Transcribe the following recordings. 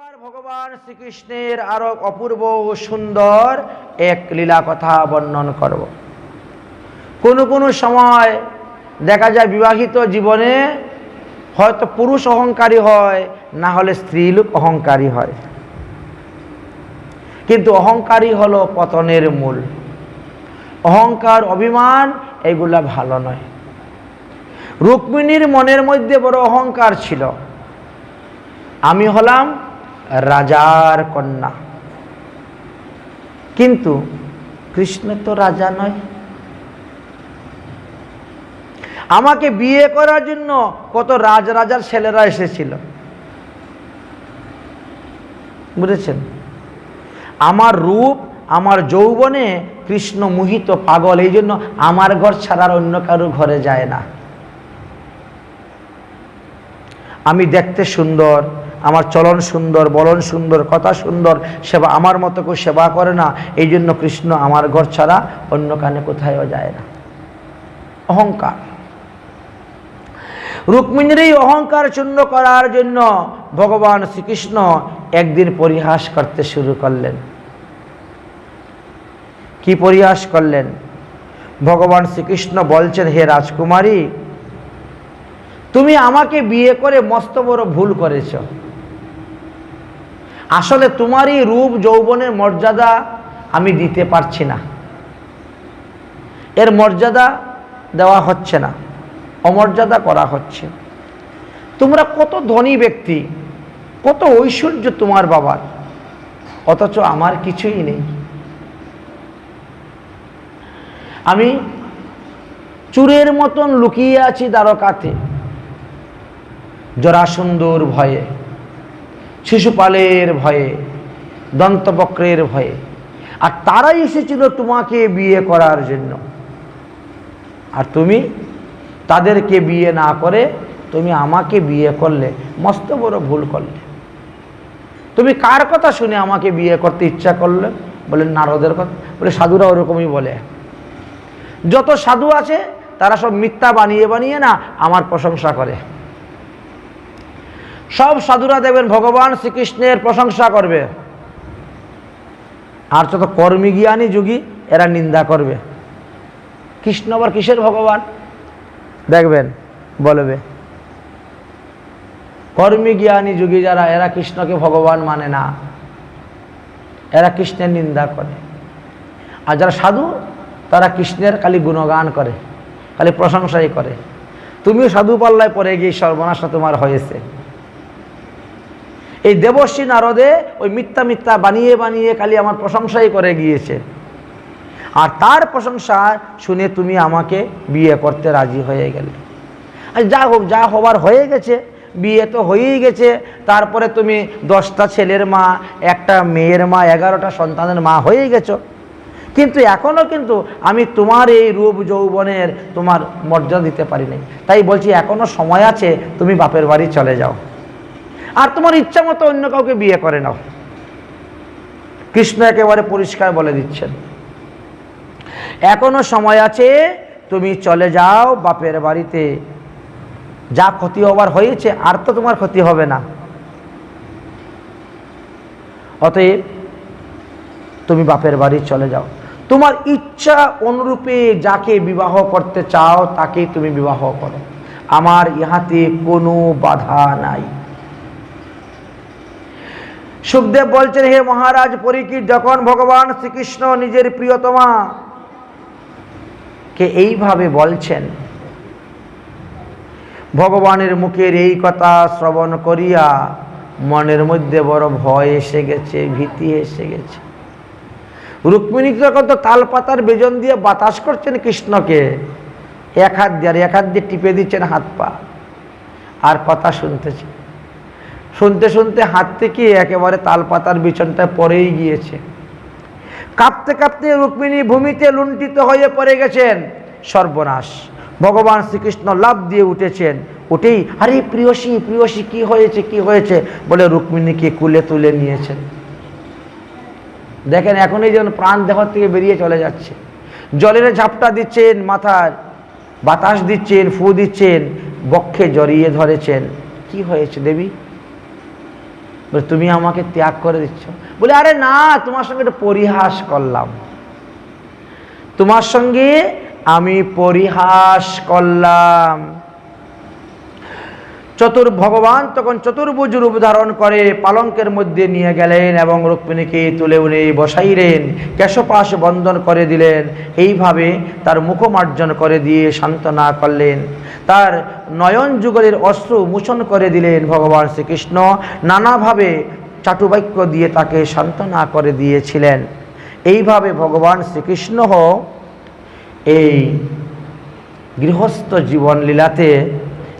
এবার ভগবান শ্রীকৃষ্ণের আরও অপূর্ব সুন্দর এক লীলা কথা বর্ণন করব। কোনো কোনো সময় দেখা যায় বিবাহিত জীবনে হয়তো পুরুষ অহংকারী হয়, না হলে স্ত্রীলোক অহংকারী হয়। কিন্তু অহংকারী হলো পতনের মূল। অহংকার, অভিমান এগুলা ভালো নয়। রুক্মিণীর মনের মধ্যে বড় অহংকার ছিল। আমি হলাম রাজার কন্যা। কিন্তু কৃষ্ণ তো রাজা নয়। আমাকে বিয়ে করার জন্য কত রাজ রাজার ছেলেরা এসেছিল। বুঝেছেন? আমার রূপ, আমার যৌবনে কৃষ্ণ মোহিত পাগল, এই জন্য আমার ঘর ছাড়ার অন্য কারও ঘরে যায় না। আমি দেখতে সুন্দর আমার চলন সুন্দর, বলন সুন্দর, কথা সুন্দর, সেবা আমার মতো কেউ সেবা করে না এই জন্য কৃষ্ণ আমার ঘর ছাড়া অন্য কানে কোথায়ও যায় না। অহংকার। রুক্মিণীর এই অহংকার চূর্ণ করার জন্য ভগবান শ্রীকৃষ্ণ একদিন পরিহাস করতে শুরু করলেন। কি পরিহাস করলেন? ভগবান শ্রীকৃষ্ণ বলছেন, হে রাজকুমারী, তুমি আমাকে বিয়ে করে মস্ত বড় ভুল করেছ। আসলে তোমারই রূপ, যৌবনের মর্যাদা আমি দিতে পারছি না। এর মর্যাদা দেওয়া হচ্ছে না, অমর্যাদা করা হচ্ছে। তোমরা কত ধনী ব্যক্তি, কত ঐশ্বর্য তোমার বাবার, অথচ আমার কিছুই নেই। আমি চুরের মতন লুকিয়ে আছি দ্বারকাতে জরাসুন্দর ভয়ে। শিশুপালের ভয়ে, দন্তবক্রের ভয়ে। আর তারাই এসেছিল তোমাকে বিয়ে করার জন্য। আর তুমি তাদেরকে বিয়ে না করে তুমি আমাকে বিয়ে করলে, মস্ত বড় ভুল করলে। তুমি কার কথা শুনে আমাকে বিয়ে করতে ইচ্ছা করলে? বলে নারদের কথা। বলে সাধুরা ওরকমই বলে। যত সাধু আছে, তারা সব মিথ্যা বানিয়ে বানিয়ে না আমার প্রশংসা করে। সব সাধুরা দেবেন, ভগবান শ্রীকৃষ্ণের প্রশংসা করবে। আর যত কর্মী জ্ঞানী যুগী, এরা নিন্দা করবে। কৃষ্ণ আবার কিসের ভগবান? দেখবেন, বলবে। কর্মী জ্ঞানী যুগী যারা, এরা কৃষ্ণকে ভগবান মানে না। এরা কৃষ্ণের নিন্দা করে। আর যারা সাধু, তারা কৃষ্ণের খালি গুণগান করে, খালি প্রশংসাই করে। তুমিও সাধু পাল্লায় পরে গিয়ে সর্বনাশা তোমার হয়েছে। এই দেবশ্রী নারদে ওই মিথ্যা মিথ্যা বানিয়ে বানিয়ে খালি আমার প্রশংসাই করে গিয়েছে। আর তার প্রশংসা শুনে তুমি আমাকে বিয়ে করতে রাজি হয়ে গেলে। আর যা হোক, যা হবার হয়ে গেছে, বিয়ে তো হয়েই গেছে। তারপরে তুমি দশটা ছেলের মা, একটা মেয়ের মা, এগারোটা সন্তানের মা হয়েই গেছো। কিন্তু এখনও কিন্তু আমি তোমার এই রূপ যৌবনের তোমার মর্যাদা দিতে পারি নাই। তাই বলছি এখনও সময় আছে, তুমি বাপের বাড়ি চলে যাও। আর তোমার ইচ্ছা মতো অন্য কাউকে বিয়ে করে নাও। কৃষ্ণ একেবারে পরিষ্কার বলে দিচ্ছেন। এখনও সময় আছে, তুমি চলে যাও বাপের বাড়িতে। যা ক্ষতি হবার হয়েছে, আর তো তোমার ক্ষতি হবে না। অতএব, তুমি বাপের বাড়ি চলে যাও। তোমার ইচ্ছা অনুরূপে যাকে বিবাহ করতে চাও তাকে তুমি বিবাহ করো। আমার ইহাতে কোনো বাধা নাই। সুখদেব বলছেন, হে মহারাজ পরীক্ষিত যখন ভগবান শ্রীকৃষ্ণ নিজের প্রিয়তমা কে এইভাবে বলছেন, ভগবানের মুখের এই কথা শ্রবণ করিয়া মনের মধ্যে বড় ভয় এসে গেছে, ভীতি এসে গেছে। রুক্মিণী যখন তো তালপাতার বেজন দিয়ে বাতাস করছেন কৃষ্ণকে? এক হাত দিয়ে আর এক হাত দিয়ে টিপে দিচ্ছেন হাত পা। আর কথা শুনতেছে। শুনতে শুনতে হাত থেকে একেবারে তালপাতার বিছনটায় পড়েই গিয়েছে। কাঁপতে কাঁপতে রুক্মিণী ভূমিতে লুণ্ঠিত হয়ে পড়ে গেছেন। সর্বনাশ। ভগবান শ্রীকৃষ্ণ লাভ দিয়ে উঠেছেন। উঠেই, আরে প্রিয়সী প্রিয়সী, কি হয়েছে কি হয়েছে? বলে রুক্মিণীকে কুলে তুলে নিয়েছেন। দেখেন, এখনই যেন প্রাণ দেহ থেকে বেরিয়ে চলে যাচ্ছে। জলের ঝাপটা দিচ্ছেন মাথার, বাতাস দিচ্ছেন, ফু দিচ্ছেন, বক্ষে জড়িয়ে ধরেছেন। কি হয়েছে দেবী? বলে, তুমি আমাকে ত্যাগ করে দিচ্ছ। বলে, আরে না, তোমার সঙ্গে একটু পরিহাস করলাম। তোমার সঙ্গে আমি পরিহাস করলাম। চতুর ভগবান তখন চতুর্ভুজ রূপ ধারণ করে পালঙ্কের মধ্যে নিয়ে গেলেন এবং রুক্মিণীকে তুলে উনি বসাইলেন, কেশপাশ বন্ধন করে দিলেন। এইভাবে তার মুখমার্জন করে দিয়ে সান্ত্বনা করলেন। তার নয়ন যুগলের অস্ত্র মোচন করে দিলেন ভগবান শ্রীকৃষ্ণ। নানাভাবে চাটুবাক্য দিয়ে তাকে সান্ত্বনা করে দিয়েছিলেন। এইভাবে ভগবান শ্রীকৃষ্ণ এই গৃহস্থ জীবন লীলাতে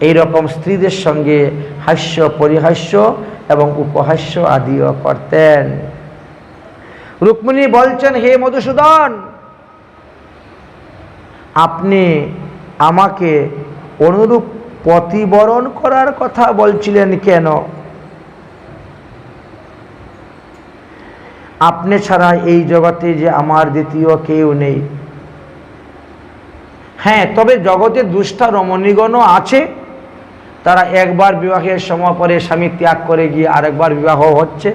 এই রকম স্ত্রীদের সঙ্গে হাস্য, পরিহাস্য এবং উপহাস্য আদিও করতেন। রুক্মিণী বলছেন, হে মধুসূদন, আপনি আমাকে অনুরূপ প্রতিবরণ করার কথা বলছিলেন কেন? আপনি ছাড়া এই জগতে যে আমার দ্বিতীয় কেউ নেই। হ্যাঁ তবে জগতে দুষ্টা রমণীগণও আছে। তারা একবার বিবাহের সময় পরে স্বামী ত্যাগ করে গিয়ে আরেকবার বিবাহ হচ্ছে।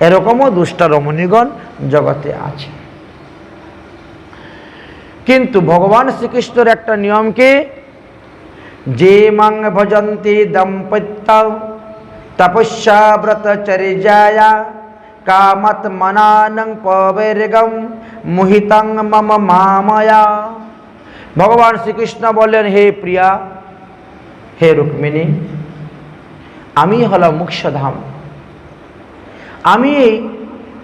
এরকমও দুষ্টা রমণীগণ জগতে আছে। কিন্তু ভগবান শ্রীকৃষ্ণের একটা নিয়মকে যে মাং ভজন্তি দম্পত্য তপস্যা ব্রতচর্যায়া কামত মনানং পবের্গম মুহিতং মম মাময়া ভগবান শ্রীকৃষ্ণ বললেন হে প্রিয়া হে রুক্মিণী আমি হলাম মুক্ষধাম আমি এই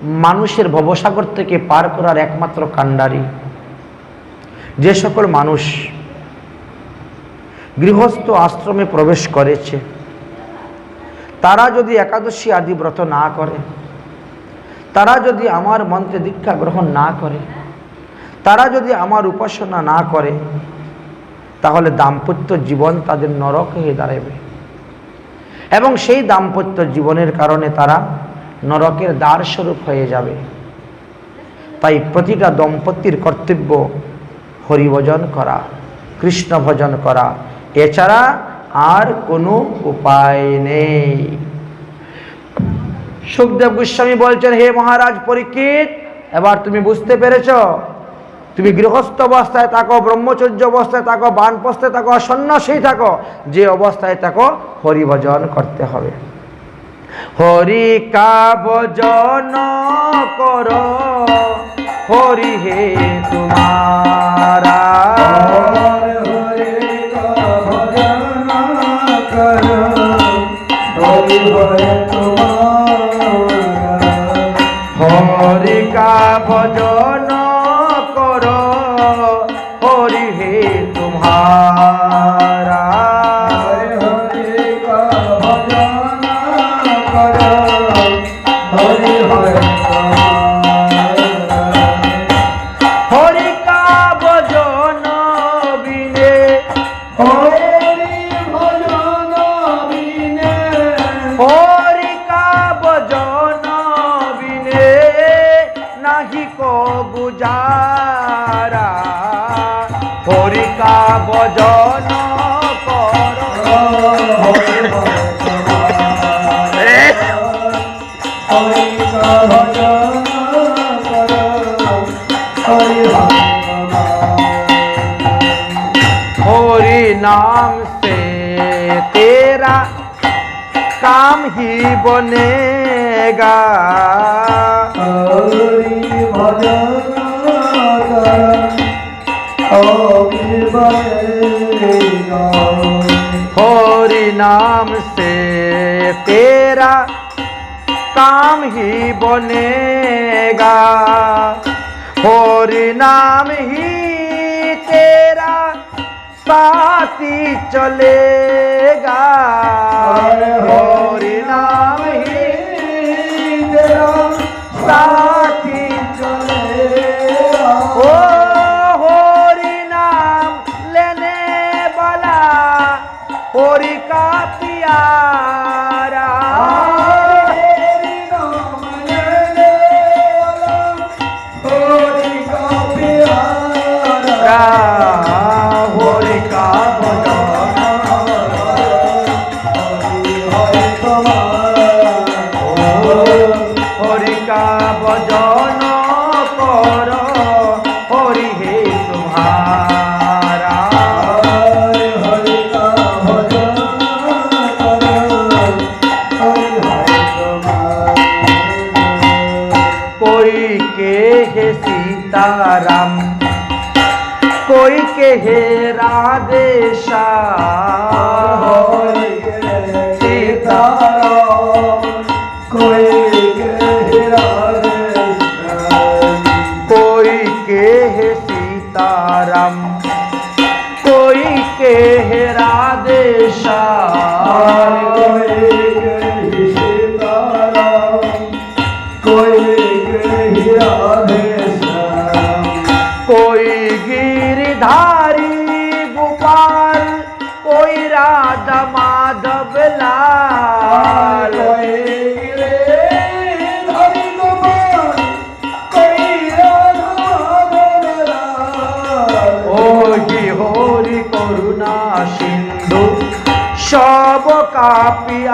মানুষের ভবসাগর থেকে পার করার একমাত্র কাণ্ডারি। যে সকল মানুষ গৃহস্থ আশ্রমে প্রবেশ করেছে। তারা যদি একাদশী আদি ব্রত না করে, তারা যদি আমার মন্ত্রে দীক্ষা গ্রহণ না করে, তারা যদি আমার উপাসনা না করে, তাহলে দাম্পত্য জীবন তাদের নরক হয়ে দাঁড়াবে। এবং সেই দাম্পত্য জীবনের কারণে তারা নরকের দ্বার স্বরূপ হয়ে যাবে। তাই প্রতিটা দম্পতির কর্তব্য হরিভজন করা, কৃষ্ণ ভজন করা এছাড়া আর কোনো উপায় নেই। সুখদেব গোস্বামী বলছেন, হে মহারাজ পরীক্ষিত, এবার তুমি বুঝতে পেরেছ, তুমি গৃহস্থ অবস্থায় থাকো, ব্রহ্মচর্য অবস্থায় থাকো, বানপ্রস্থায় থাকো সন্ন্যাসী থাকো, যে অবস্থায় থাকো, হরিভজন করতে হবে। হরি কাবজন কর, হরি হে তোমারা। হরি ही बनेगा। हरि नाम से तेरा काम ही बनेगा। हरि नाम ही तेरा साथी चलेगा। के हे राधे श्याम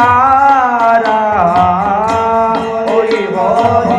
তারা ওই বড়